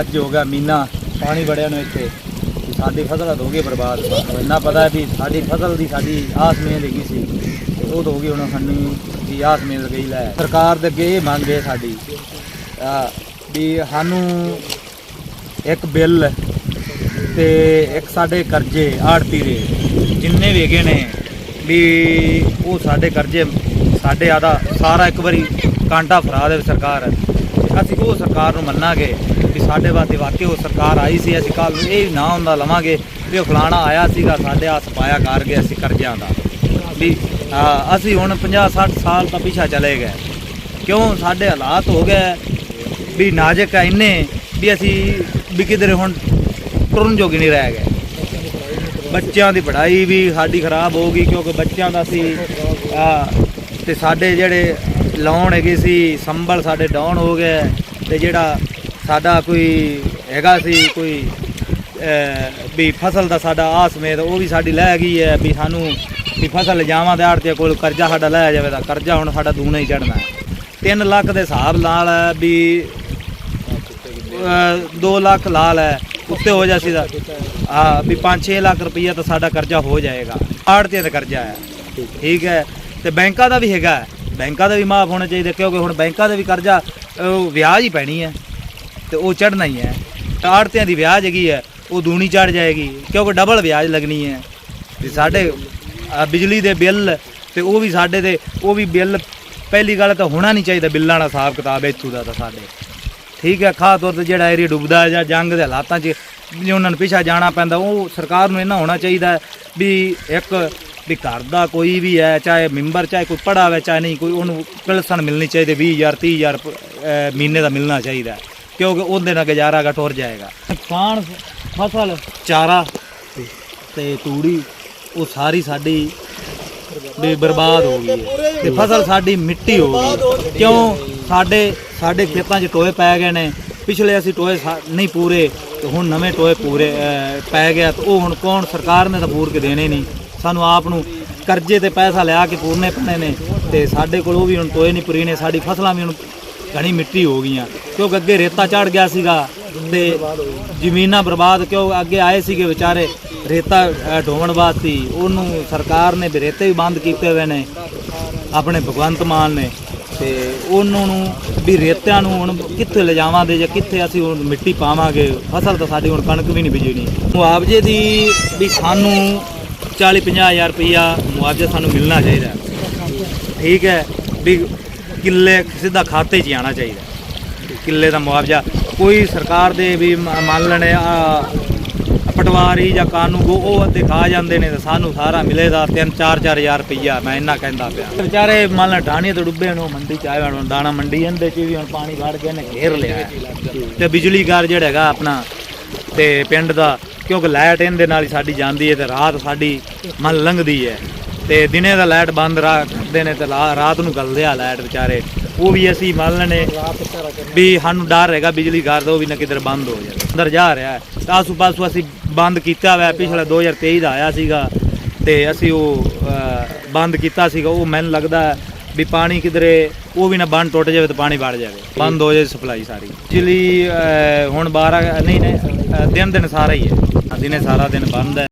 ਅੱਜ ਹੋ ਗਿਆ ਮਹੀਨਾ, ਪਾਣੀ ਵੜਿਆ ਨੂੰ ਇੱਥੇ। ਸਾਡੀ ਫਸਲ ਹੋ ਗਈ ਬਰਬਾਦ। ਇੰਨਾ ਪਤਾ ਵੀ ਸਾਡੀ ਫਸਲ ਦੀ ਸਾਡੀ ਆਸ ਮੇਲ ਹੈਗੀ ਸੀ। ਉਹ ਤਾਂ ਹੋ ਗਈ ਹੁਣ ਸਾਨੂੰ ਵੀ ਆਸ ਮੇਲ ਗਈ ਲੈ। ਸਰਕਾਰ ਦੇ ਅੱਗੇ ਇਹ ਮੰਗ ਹੈ ਸਾਡੀ ਵੀ ਸਾਨੂੰ ਇੱਕ ਬਿੱਲ ਤੇ ਇੱਕ ਸਾਡੇ ਕਰਜ਼ੇ ਆੜਤੀ ਦੇ, ਜਿੰਨੇ ਵੀ ਹੈਗੇ ਨੇ, ਵੀ ਉਹ ਸਾਡੇ ਕਰਜ਼ੇ, ਸਾਡੇ ਆਦਾ ਸਾਰਾ ਇੱਕ ਵਾਰੀ ਕਾਂਟਾ ਫਰਾ ਦੇਵੇ ਸਰਕਾਰ। ਅਸੀਂ ਉਹ ਸਰਕਾਰ ਨੂੰ ਮੰਨਾਂਗੇ ਵੀ ਸਾਡੇ ਵਾਸਤੇ ਵਾਕਈ ਉਹ ਸਰਕਾਰ ਆਈ ਸੀ, ਅਸੀਂ ਕੱਲ ਇਹ ਨਾ ਹੁੰਦਾ ਲਵਾਂਗੇ ਵੀ ਉਹ ਫਲਾਣਾ ਆਇਆ ਸੀਗਾ, ਸਾਡੇ ਹੱਥ ਪਾਇਆ ਕਰ ਗਿਆ ਅਸੀਂ ਕਰਜ਼ਿਆਂ ਦਾ। ਵੀ ਅਸੀਂ ਹੁਣ 50 60 ਸਾਲ ਤਾਂ ਪਿੱਛਾ ਚਲੇ ਗਏ। ਕਿਉਂ? ਸਾਡੇ ਹਾਲਾਤ ਹੋ ਗਏ ਵੀ ਨਾਜ਼ੁਕ ਹੈ ਇੰਨੇ ਵੀ ਅਸੀਂ ਵੀ ਕਿਧਰੇ ਹੁਣ ਟੁਰਨ ਜੋਗੇ ਨਹੀਂ ਰਹਿ ਗਏ। ਬੱਚਿਆਂ ਦੀ ਪੜ੍ਹਾਈ ਵੀ ਸਾਡੀ ਖਰਾਬ ਹੋ ਗਈ ਕਿਉਂਕਿ ਬੱਚਿਆਂ ਦਾ ਸੀ ਆ ਤੇ ਸਾਡੇ ਜਿਹੜੇ ਲੋਨ ਹੈਗੇ ਸੀ, ਸੰਭਲ ਸਾਡੇ ਡਾਊਨ ਹੋ ਗਏ ਤੇ ਜਿਹੜਾ ਸਾਡਾ ਕੋਈ ਹੈਗਾ ਸੀ, ਕੋਈ ਵੀ ਫਸਲ ਦਾ ਸਾਡਾ ਆਸ ਆਸਮੇਦ ਉਹ ਵੀ ਸਾਡੀ ਲੈ ਗਈ ਹੈ ਵੀ ਸਾਨੂੰ ਵੀ ਫਸਲ ਲਿਜਾਵਾਂ ਦੇ ਆੜਤੇ ਕੋਲ ਕਰਜ਼ਾ ਸਾਡਾ ਲੈ ਜਾਵੇ ਤਾਂ ਕਰਜ਼ਾ ਹੁਣ ਸਾਡਾ ਦੂਣਾ ਹੀ ਚੜਨਾ 3 ਲੱਖ ਦੇ ਹਿਸਾਬ ਨਾਲ ਵੀ 2 ਲੱਖ ਲਾਲ ਹੈ, ਉੱਤੇ ਹੋ ਜਾ ਸੀਦਾ। ਆ ਵੀ 5-6 ਲੱਖ ਰੁਪਈਆ ਤਾਂ ਸਾਡਾ ਕਰਜ਼ਾ ਹੋ ਜਾਏਗਾ। ਆੜਤੇ ਦਾ ਕਰਜ਼ਾ ਹੈ। ਠੀਕ ਹੈ। ਤੇ ਬੈਂਕਾਂ ਦਾ ਵੀ ਹੈਗਾ ਬੈਂਕਾਂ ਦੇ ਵੀ ਮਾਫ ਹੋਣੇ ਚਾਹੀਦਾ, ਕਿਉਂਕਿ ਹੁਣ ਬੈਂਕਾਂ ਦਾ ਵੀ ਕਰਜ਼ਾ ਵਿਆਜ ਹੀ ਪੈਣੀ ਹੈ ਤੇ ਉਹ ਚੜਨਾ ਹੀ ਹੈ। ਆੜਤਿਆਂ ਦੀ ਵਿਆਜ ਹੈਗੀ ਹੈ, ਉਹ ਦੂਣੀ ਚੜ ਜਾਏਗੀ, ਕਿਉਂਕਿ ਡਬਲ ਵਿਆਜ ਲੱਗਣੀ ਹੈ। ਤੇ ਸਾਡੇ ਬਿਜਲੀ ਦੇ ਬਿੱਲ ਤੇ ਉਹ ਵੀ ਸਾਡੇ ਤੇ, ਉਹ ਵੀ ਬਿੱਲ ਪਹਿਲੀ ਗੱਲ ਤਾਂ ਹੋਣਾ ਨਹੀਂ ਚਾਹੀਦਾ ਬਿੱਲਾਂ ਦਾ ਹਿਸਾਬ ਕਿਤਾਬ ਇੱਥੋਂ ਦਾ ਤਾਂ ਸਾਡੇ। ਠੀਕ ਹੈ, ਖਾਸ ਤੌਰ ਤੇ ਜਿਹੜਾ ਏਰੀਆ ਡੁੱਬਦਾ ਜਾਂ ਜੰਗ ਦੇ ਹਾਲਾਤਾਂ 'ਚ ਜੇ ਉਹਨਾਂ ਨੂੰ ਪਿੱਛਾ ਜਾਣਾ ਪੈਂਦਾ, ਉਹ ਸਰਕਾਰ ਨੂੰ ਇਹਨਾਂ ਹੋਣਾ ਚਾਹੀਦਾ ਵੀ ਇੱਕ ਵੀ ਘਰ ਦਾ ਕੋਈ ਵੀ ਹੈ ਚਾਹੇ ਮੈਂਬਰ ਚਾਹੇ ਕੋਈ ਪੜਾ ਹੋਵੇ ਚਾਹੇ ਨਹੀਂ ਕੋਈ ਉਹਨੂੰ ਪਿਲਸਣ ਮਿਲਣੀ ਚਾਹੀਦੀ 20000 30000 ਅਹ, ਮਹੀਨੇ ਦਾ ਮਿਲਣਾ ਚਾਹੀਦਾ। ਕਿਉਂਕਿ ਉਹਦੇ ਨਾਲ ਗੁਜ਼ਾਰਾ ਗਾ ਟੁਰ ਜਾਏਗਾ। ਨੁਕਸਾਨ ਫਸਲ। ਚਾਰਾ ਤੇ ਤੂੜੀ ਉਹ ਸਾਰੀ ਸਾਡੀ ਵੀ ਬਰਬਾਦ ਹੋ ਗਈ ਹੈ। ਤੇ ਫਸਲ ਸਾਡੀ ਮਿੱਟੀ ਹੋ ਗਈ ਕਿਉਂ? ਸਾਡੇ ਸਾਡੇ ਖੇਤਾਂ 'ਚ ਟੋਏ ਪੈ ਗਏ ਨੇ। ਪਿਛਲੇ ਅਸੀਂ ਟੋਏ ਨਹੀਂ ਪੂਰੇ ਤੇ ਹੁਣ ਨਵੇਂ ਟੋਏ ਪੂਰੇ ਪੈ ਗਿਆ ਤੇ ਉਹ ਹੁਣ ਕੌਣ ਸਰਕਾਰ ਨੇ ਤਾਂ ਪੂਰ ਕੇ ਦੇਣੇ ਨਹੀਂ। ਸਾਨੂੰ ਆਪ ਨੂੰ ਕਰਜ਼ੇ ਤੇ ਪੈਸਾ ਲਿਆ ਕੇ ਪੂਰਨੇ ਪੈਣੇ ਨੇ ਤੇ ਸਾਡੇ ਕੋਲ ਉਹ ਵੀ ਹੁਣ ਟੋਏ ਨਹੀਂ ਪੂਰੀ ਨੇ ਸਾਡੀ ਫਸਲਾਂ ਵੀ ਹੁਣ ਘਣੀ ਮਿੱਟੀ ਹੋ ਗਈਆਂ। ਕਿਉਂਕਿ ਅੱਗੇ ਰੇਤਾ ਚੜ ਗਿਆ ਸੀਗਾ ਤੇ ਜ਼ਮੀਨਾਂ ਬਰਬਾਦ ਕਿਉਂ ਅੱਗੇ ਆਏ ਸੀਗੇ ਵਿਚਾਰੇ ਰੇਤਾ ਅਹ, ਵਾਸਤੇ। ਉਹਨੂੰ ਸਰਕਾਰ ਨੇ ਵੀ ਰੇਤੇ ਵੀ ਬੰਦ ਕੀਤੇ ਹੋਏ ਨੇ ਆਪਣੇ ਭਗਵੰਤ ਮਾਨ ਨੇ। ਤੇ ਉਹਨਾਂ ਨੂੰ ਵੀ ਰੇਤਿਆਂ ਨੂੰ ਹੁਣ ਕਿੱਥੇ ਲਿਜਾਵਾਂਗੇ ਜਾਂ ਕਿੱਥੇ ਅਸੀਂ ਹੁਣ ਮਿੱਟੀ ਪਾਵਾਂਗੇ? ਫਸਲ ਤਾਂ ਸਾਡੀ ਹੁਣ ਕਣਕ ਵੀ ਨਹੀਂ ਬੀਜਣੀ। ਮੁਆਵਜ਼ੇ ਦੀ ਵੀ ਸਾਨੂੰ 40 ਹਜ਼ਾਰ ਰੁਪਈਆ ਮੁਆਵਜ਼ਾ ਸਾਨੂੰ ਮਿਲਣਾ ਚਾਹੀਦਾ। ਠੀਕ ਹੈ ਵੀ ਕਿੱਲੇ ਸਿੱਧਾ ਖਾਤੇ 'ਚ ਹੀ ਆਉਣਾ ਚਾਹੀਦਾ। ਕਿੱਲੇ ਦਾ ਮੁਆਵਜ਼ਾ ਕੋਈ ਸਰਕਾਰ ਦੇ ਵੀ ਮੰਨ ਲੈਣੇ ਪਟਵਾਰੀ ਜਾਂ ਕਾਨੂੰਗੋ ਉਹ ਦਿਖਾ ਜਾਂਦੇ ਨੇ ਤੇ ਸਾਨੂੰ ਸਾਰਾ ਮਿਲੇਗਾ 3-4 ਹਜ਼ਾਰ ਰੁਪਈਆ, ਮੈਂ ਇੰਨਾ ਕਹਿੰਦਾ ਪਿਆ। ਵਿਚਾਰੇ ਮੰਨ ਲੈ ਢਾਣੀਆਂ ਤੋਂ ਡੁੱਬੇ ਨੂੰ ਮੰਡੀ ਚ ਆਏ ਹੁਣ ਦਾਣਾ ਮੰਡੀ ਇਹਦੇ ਚ ਵੀ ਹੁਣ ਪਾਣੀ ਵੜ ਗਿਆ ਨੇ, ਘੇਰ ਲਿਆ। ਹੈ। ਤੇ ਬਿਜਲੀ ਘਰ ਜਿਹੜਾ ਹੈਗਾ ਆਪਣਾ, ਤੇ ਪਿੰਡ ਦਾ ਕਿਉਂਕਿ ਲਾਈਟ ਇਹਦੇ ਨਾਲ ਹੀ ਸਾਡੀ ਜਾਂਦੀ ਹੈ ਤੇ ਰਾਤ ਸਾਡੀ ਮਨ ਲੰਘਦੀ ਹੈ। ਤੇ ਦਿਨੇ ਦਾ ਲਾਈਟ ਬੰਦ ਰੱਖਦੇ ਨੇ ਤੇ ਲਾ- ਰਾਤ ਨੂੰ ਗਲਦੇ ਆ ਲਾਈਟ ਵਿਚਾਰੇ। ਉਹ ਵੀ ਅਸੀਂ ਮੰਨ ਲੈਣੇ ਵੀ ਸਾਨੂੰ ਡਰ ਹੈਗਾ, ਬਿਜਲੀ ਘਰ ਦਾ ਉਹ ਵੀ ਨਾ ਕਿਧਰ ਬੰਦ ਹੋ ਜਾਵੇ। ਅੰਦਰ ਜਾ ਰਿਹਾ ਤਾਂ ਆਸੂ ਪਾਸੂ ਅਸੀਂ ਬੰਦ ਕੀਤਾ ਹੋਇਆ, ਪਿਛਲਾ 2023 ਦਾ ਆਇਆ ਸੀਗਾ। ਤੇ ਅਸੀਂ ਉਹ ਬੰਦ ਕੀਤਾ ਸੀਗਾ। ਉਹ ਮੈਨੂੰ ਲੱਗਦਾ ਵੀ ਪਾਣੀ ਕਿਧਰੇ, ਉਹ ਵੀ ਨਾ ਬੰਨ ਟੁੱਟ ਜਾਵੇ ਤਾਂ ਪਾਣੀ ਵੜ ਜਾਵੇ। ਬੰਦ ਹੋ ਜਾਵੇ ਸਪਲਾਈ ਸਾਰੀ। ਬਿਜਲੀ ਹੁਣ 12 ਨਹੀਂ ਨਹੀਂ ਦਿਨ ਦਿਨ ਸਾਰਾ ਹੀ ਹੈ। ਦਿਨੇ ਸਾਰਾ ਦਿਨ ਬੰਦ ਹੈ।